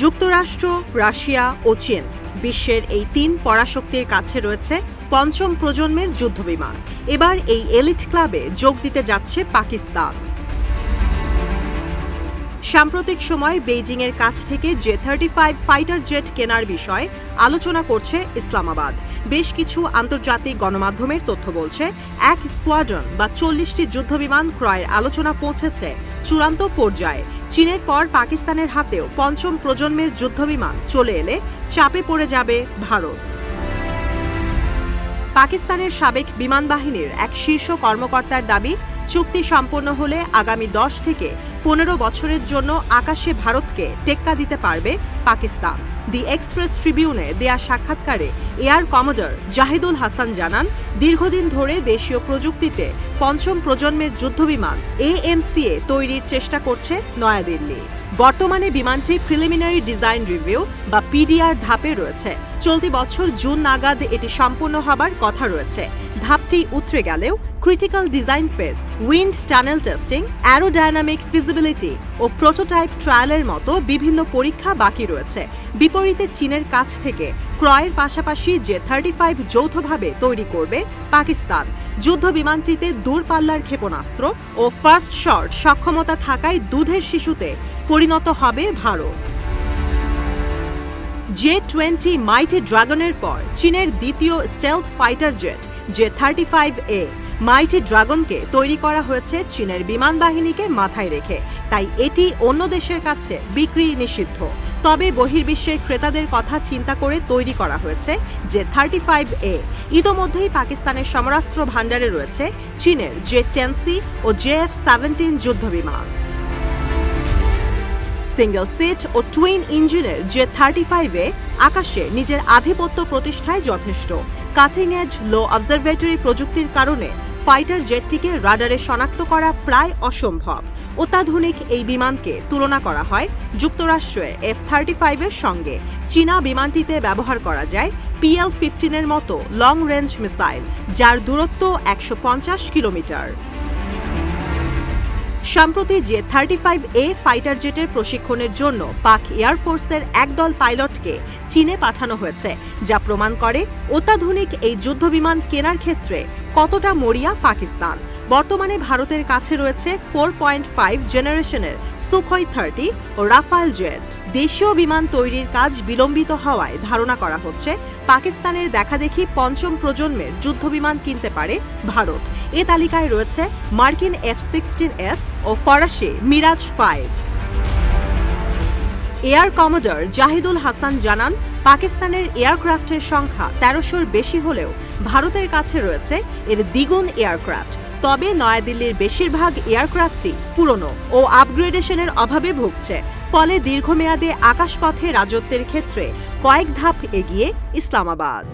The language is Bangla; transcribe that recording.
যুক্তরাষ্ট্র, রাশিয়া ও চীন বিশ্বের এই তিন পরাশক্তির কাছে রয়েছে পঞ্চম প্রজন্মের যুদ্ধবিমান। এবার এই এলিট ক্লাবে যোগ দিতে যাচ্ছে পাকিস্তান। সাম্প্রতিক সময় বেইজিংয়ের কাছ থেকে J thirty five fighter jet কেনার বিষয়ে আলোচনা করছে ইসলামাবাদ। বেশ কিছু আন্তর্জাতিক গণমাধ্যমের তথ্য বলছে, এক স্কোয়াড্রন বা চল্লিশটি যুদ্ধবিমান ক্রয়ের আলোচনা পৌঁছেছে চূড়ান্ত পর্যায়ে। চীনের পর পাকিস্তানের হাতেও পঞ্চম প্রজন্মের যুদ্ধবিমান চলে এলে চাপে পড়ে যাবে ভারত। পাকিস্তানের সাবেক বিমান বাহিনীর এক শীর্ষ কর্মকর্তার দাবি, চুক্তি সম্পন্ন হলে আগামী দশ থেকে পনেরো বছরের জন্য আকাশে ভারতকে টেক্কা দিতে পারবে পাকিস্তান। দি এক্সপ্রেস ট্রিবিউনে দেয়া সাক্ষাৎকারে এয়ার কমোডর জাহিদুল হাসান জানান, দীর্ঘদিন ধরে দেশীয় প্রযুক্তিতে পঞ্চম প্রজন্মের যুদ্ধবিমান এএমসিএ তৈরির চেষ্টা করছে নয়াদিল্লি। বর্তমানে বিমানটি প্রিলিমিনারি ডিজাইন রিভিউ বা পিডিআর ধাপে রয়েছে। চলতি বছর জুন নাগাদ এটি সম্পূর্ণ হবার কথা রয়েছে। ধাপটি উতরে গেলেও critical design phase wind tunnel testing aerodynamic feasibility ও প্রোটোটাইপ ট্রায়ালের মতো বিভিন্ন পরীক্ষা বাকি রয়েছে। বিপরীতে চীনের কাছ থেকে ক্রয়ের পাশাপাশি যে থার্টি ফাইভ যৌথভাবে তৈরি করবে পাকিস্তান। যুদ্ধ বিমানটিতে দূরপাল্লার ক্ষেপণাস্ত্র ও ফার্স্ট শট সক্ষমতা থাকায় দুধের শিশুতে পরিণত হবে ভারত। জে টোয়েন্টি মাইটি ড্রাগনের পর চীনের দ্বিতীয় stealth fighter jet, J thirty five A, mighty ড্রাগনকে তৈরি করা হয়েছে চীনের বিমান বাহিনীকে মাথায় রেখে। তাই এটি অন্য দেশের কাছে বিক্রি নিষিদ্ধ। তবে বহির্বিশ্বের ক্রেতাদের কথা চিন্তা করে তৈরি করা হয়েছে যে থার্টি ফাইভ এ। ইতোমধ্যেই পাকিস্তানের সমরাস্ত্র ভাণ্ডারে রয়েছে চীনের জে টেনসি ও জে এফ সেভেন্টিন যুদ্ধবিমান। সিঙ্গেল সিট ও টুইন ইঞ্জিনের জে থার্টি ফাইভে আকাশে নিজের আধিপত্য প্রতিষ্ঠায় যথেষ্ট। কাটিং এজ লো অবজারভেটরি প্রযুক্তির কারণে ফাইটার জেটটিকে রাডারে শনাক্ত করা প্রায় অসম্ভব। অত্যাধুনিক এই বিমানকে তুলনা করা হয় যুক্তরাষ্ট্রের এফ থার্টি ফাইভের সঙ্গে। চীনা বিমানটিতে ব্যবহার করা যায় পিএল ফিফটিনের মতো লং রেঞ্জ মিসাইল যার দূরত্ব একশো পঞ্চাশ কিলোমিটার। সম্প্রতি যে থার্টি ফাইভ এ ফাইটার জেটের প্রশিক্ষণের জন্য পাক এয়ারফোর্সের একদল পাইলটকে চীনে পাঠানো হয়েছে, যা প্রমাণ করে অত্যাধুনিক এই যুদ্ধবিমান কেনার ক্ষেত্রে কতটা মরিয়া পাকিস্তান। বর্তমানে ভারতের কাছে রয়েছে ফোর পয়েন্ট ফাইভ জেনারেশনের সুখই থার্টি ও রাফায়েল জেট। দেশীয় বিমান তৈরির কাজ বিলম্বিত হওয়ায় ধারণা করা হচ্ছে, পাকিস্তানের দেখাদেখি পঞ্চম প্রজন্মের যুদ্ধবিমান কিনতে পারে ভারত। এ তালিকায় রয়েছে মার্কিন এফ সিক্সটিন এস ও ফরাসি Mirage five. Air commodore Zahidul Hasan জানান, পাকিস্তানের এয়ারক্রাফটের সংখ্যা তেরোশোর বেশি হলেও ভারতের কাছে রয়েছে এর দ্বিগুণ এয়ারক্রাফট। তবে নয়াদিল্লির বেশিরভাগ এয়ারক্রাফটই পুরনো ও আপগ্রেডেশনের অভাবে ভুগছে। ফলে দীর্ঘমেয়াদে আকাশপথে রাজত্বের ক্ষেত্রে কয়েক ধাপ এগিয়ে ইসলামাবাদ।